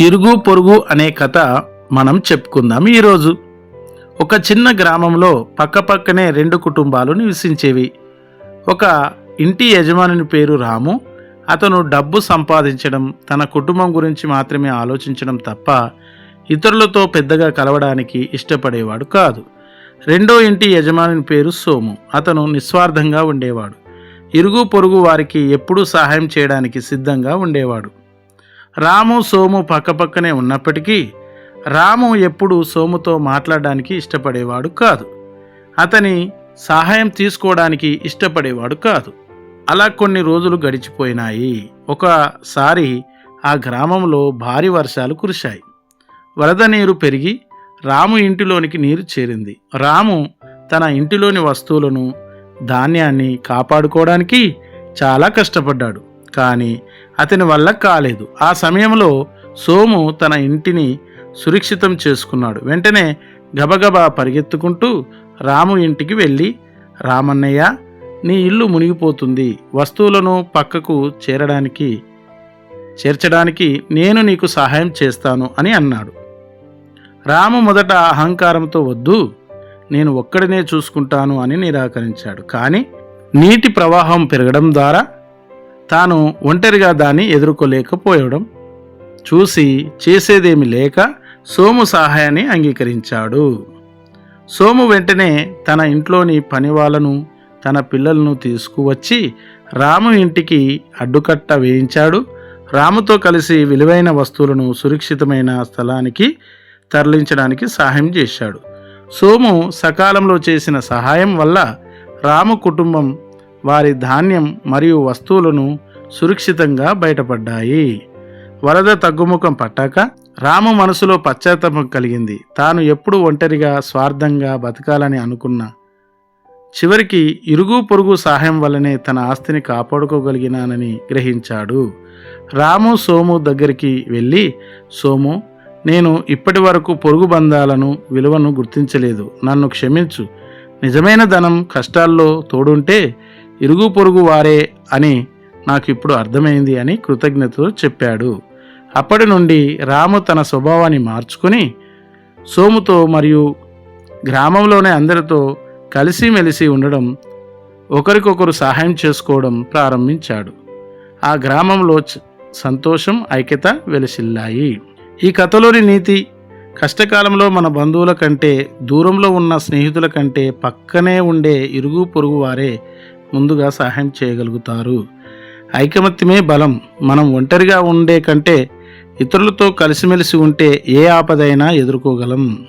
ఇరుగు పొరుగు అనే కథ మనం చెప్పుకుందాం ఈరోజు. ఒక చిన్న గ్రామంలో పక్కపక్కనే రెండు కుటుంబాలు నివసించేవి. ఒక ఇంటి యజమానుని పేరు రాము అతను డబ్బు సంపాదించడం తన కుటుంబం గురించి మాత్రమే ఆలోచించడం తప్ప ఇతరులతో పెద్దగా కలవడానికి ఇష్టపడేవాడు కాదు. రెండో ఇంటి యజమానుని పేరు సోము అతను నిస్వార్థంగా ఉండేవాడు. ఇరుగు పొరుగు వారికి ఎప్పుడూ సహాయం చేయడానికి సిద్ధంగా ఉండేవాడు. రాము సోము పక్కపక్కనే ఉన్నప్పటికీ రాము ఎప్పుడు సోముతో మాట్లాడడానికి ఇష్టపడేవాడు కాదు. అతని సహాయం తీసుకోవడానికి ఇష్టపడేవాడు కాదు. అలా కొన్ని రోజులు గడిచిపోయినాయి. ఒకసారి ఆ గ్రామంలో భారీ వర్షాలు కురిశాయి. వరద నీరు పెరిగి రాము ఇంటిలోనికి నీరు చేరింది. రాము తన ఇంటిలోని వస్తువులను ధాన్యాన్ని కాపాడుకోవడానికి చాలా కష్టపడ్డాడు. కానీ అతని వల్ల కాలేదు. ఆ సమయంలో సోము తన ఇంటిని సురక్షితం చేసుకున్నాడు. వెంటనే గబగబా పరిగెత్తుకుంటూ రాము ఇంటికి వెళ్ళి రామన్నయ్య నీ ఇల్లు మునిగిపోతుంది. వస్తువులను పక్కకు చేరడానికి చేర్చడానికి నేను నీకు సహాయం చేస్తాను అని అన్నాడు. రాము మొదట అహంకారంతో వద్దు నేను ఒక్కడినే చూసుకుంటాను అని నిరాకరించాడు. కానీ నీటి ప్రవాహం పెరగడం ద్వారా తాను ఒంటరిగా దాన్ని ఎదుర్కోలేకపోయడం చూసి చేసేదేమి లేక సోము సహాయాన్ని అంగీకరించాడు. సోము వెంటనే తన ఇంట్లోని పనివాళ్ళను తన పిల్లలను తీసుకువచ్చి రాము ఇంటికి అడ్డుకట్ట వేయించాడు. రాముతో కలిసి విలువైన వస్తువులను సురక్షితమైన స్థలానికి తరలించడానికి సహాయం చేశాడు. సోము సకాలంలో చేసిన సహాయం వల్ల రాము కుటుంబం వారి ధాన్యం మరియు వస్తువులను సురక్షితంగా బయటపడ్డాయి. వరద తగ్గుముఖం పట్టాక రాము మనసులో పశ్చాత్తాపం కలిగింది. తాను ఎప్పుడు ఒంటరిగా స్వార్థంగా బతకాలని అనుకున్నా చివరికి ఇరుగు పొరుగు సహాయం వల్లనే తన ఆస్తిని కాపాడుకోగలిగినానని గ్రహించాడు. రాము సోము దగ్గరికి వెళ్ళి సోము నేను ఇప్పటి వరకు పొరుగు బంధాలను విలువను గుర్తించలేదు. నన్ను క్షమించు. నిజమైన ధనం కష్టాల్లో తోడుంటే ఇరుగు పొరుగు వారే అని నాకు ఇప్పుడు అర్థమైంది అని కృతజ్ఞతతో చెప్పాడు. అప్పటి నుండి రాము తన స్వభావాన్ని మార్చుకొని సోముతో మరియు గ్రామంలోనే అందరితో కలిసిమెలిసి ఉండడం ఒకరికొకరు సహాయం చేసుకోవడం ప్రారంభించాడు. ఆ గ్రామంలో సంతోషం ఐక్యత వెలిసిల్లాయి. ఈ కథలోని నీతి కష్టకాలంలో మన బంధువుల కంటే దూరంలో ఉన్న స్నేహితుల కంటే పక్కనే ఉండే ఇరుగు పొరుగు వారే ముందుగా సహాయం చేయగలుగుతారు. ఐకమత్యమే బలం. మనం ఒంటరిగా ఉండే కంటే ఇతరులతో కలిసిమెలిసి ఉంటే ఏ ఆపదైనా ఎదుర్కోగలం.